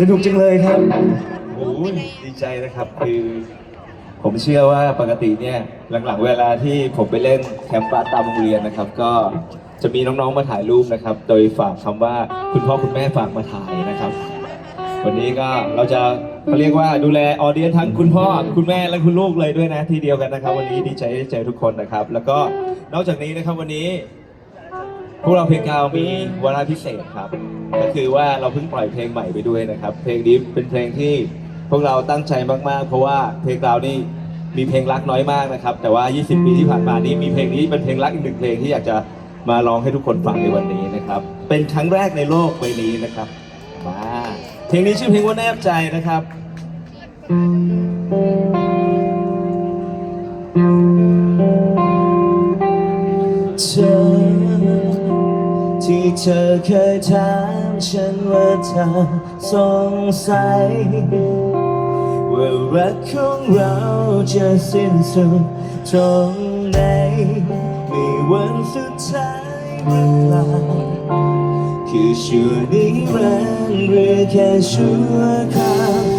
สนุกจังเลยครับโอ้ยดีใจนะครับคือผมเชื่อว่าปกติเนี่ยหลังๆเวลาที่ผมไปเล่นแคมป์บาสตามโรงเรียนนะครับ ก็จะมีน้องๆมาถ่ายรูปนะครับ โดยฝากคำว่าคุณพ่อคุณแม่ฝากมาถ่ายนะครับ วันนี้ก็เราจะเขาเรียกว่าดูแลออเดียนทั้งคุณพ่อคุณแม่และคุณลูกเลยด้วยนะทีเดียวกันนะครับ วันนี้ดีใจได้เจอทุกคนนะครับ แล้วก็นอกจากนี้นะครับวันนี้ พวกเราเพลงกาวมีวาระพิเศษครับ ก็คือว่าเราเพิ่งปล่อยเพลงใหม่ไปด้วยนะครับ เพลงนี้เป็นเพลงที่พวกเราตั้งใจมากๆ เพราะว่าเพลงเกานี่มีเพลงรักน้อยมากนะครับ แต่ว่า 20 ปีที่ผ่านมานี้มีเพลงนี้เป็นเพลงรักอีกหนึ่งเพลงที่อยากจะมาร้องให้ทุกคนฟังในวันนี้นะครับ เป็นครั้งแรกในโลกใบนี้นะครับมาเพลงนี้ชื่อเพลงว่าแนบใจนะครับ ที่เธอเคยถามฉันว่าเธอสงสัยว่ารักของเราจะสิ้นสุดตรงไหนไมีวันสุดท้ายหรือเปล่าคือชั่วนิรันดร์หรือแค่ชั่วคราว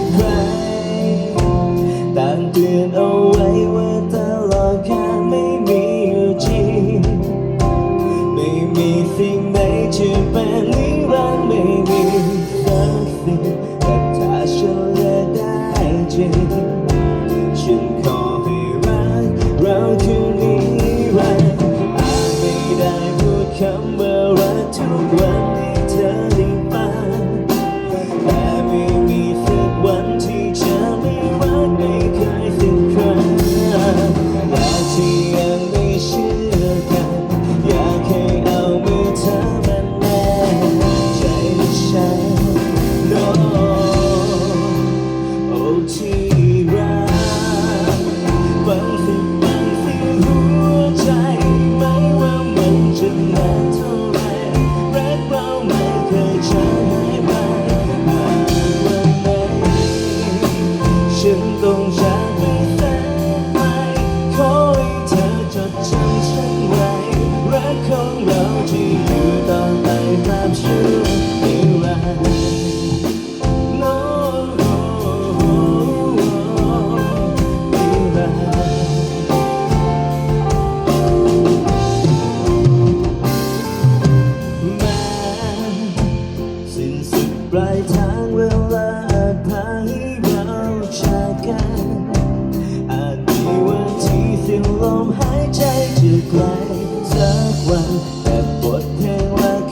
สัก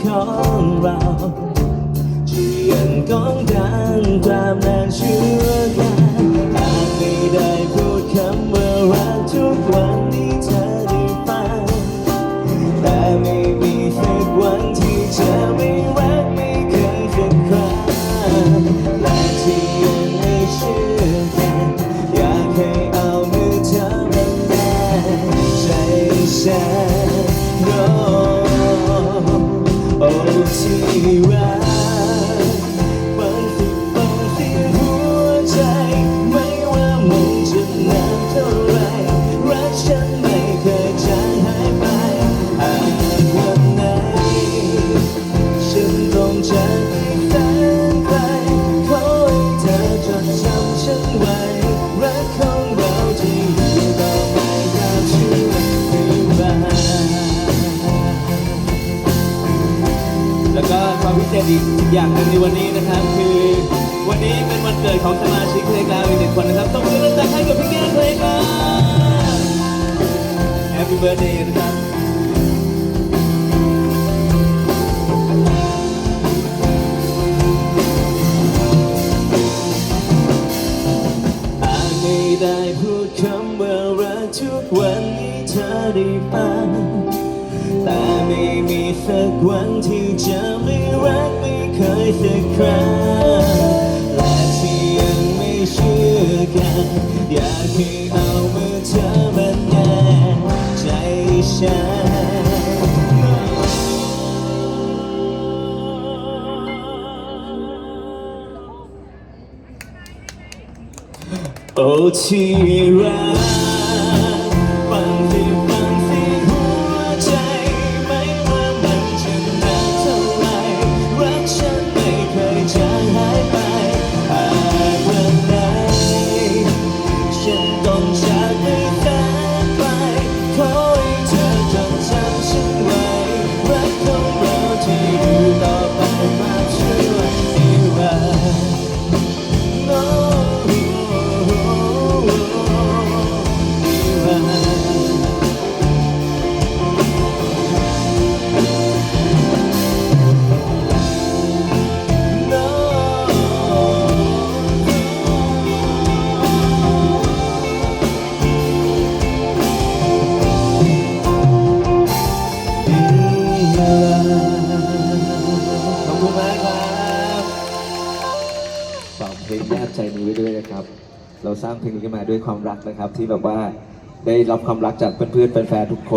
ของเราจะยังก้องดังความนานชื่อ อีกอย่างหนึ่งในวันนี้นะครับ คือวันนี้เป็นวันเกิดของสมาชิกเพลงดาวอีกหนึ่งคนนะครับต้องมือดังให้กับพี่แก้วเพลงดาว Happy Birthday นะครับ สักวันที่จะไม่รักไม่เคยสักครั้งและที่ยังไม่เชื่อกัน อยากให้เอามือเธอมาแนบใจฉันโอ้ที่รัก ใจนี้ไว้ด้วยนะครับ เราสร้างเพลงนี้ขึ้นมาด้วยความรักนะครับ ที่แบบว่าได้รับความรักจากเพื่อนๆแฟนๆทุกคน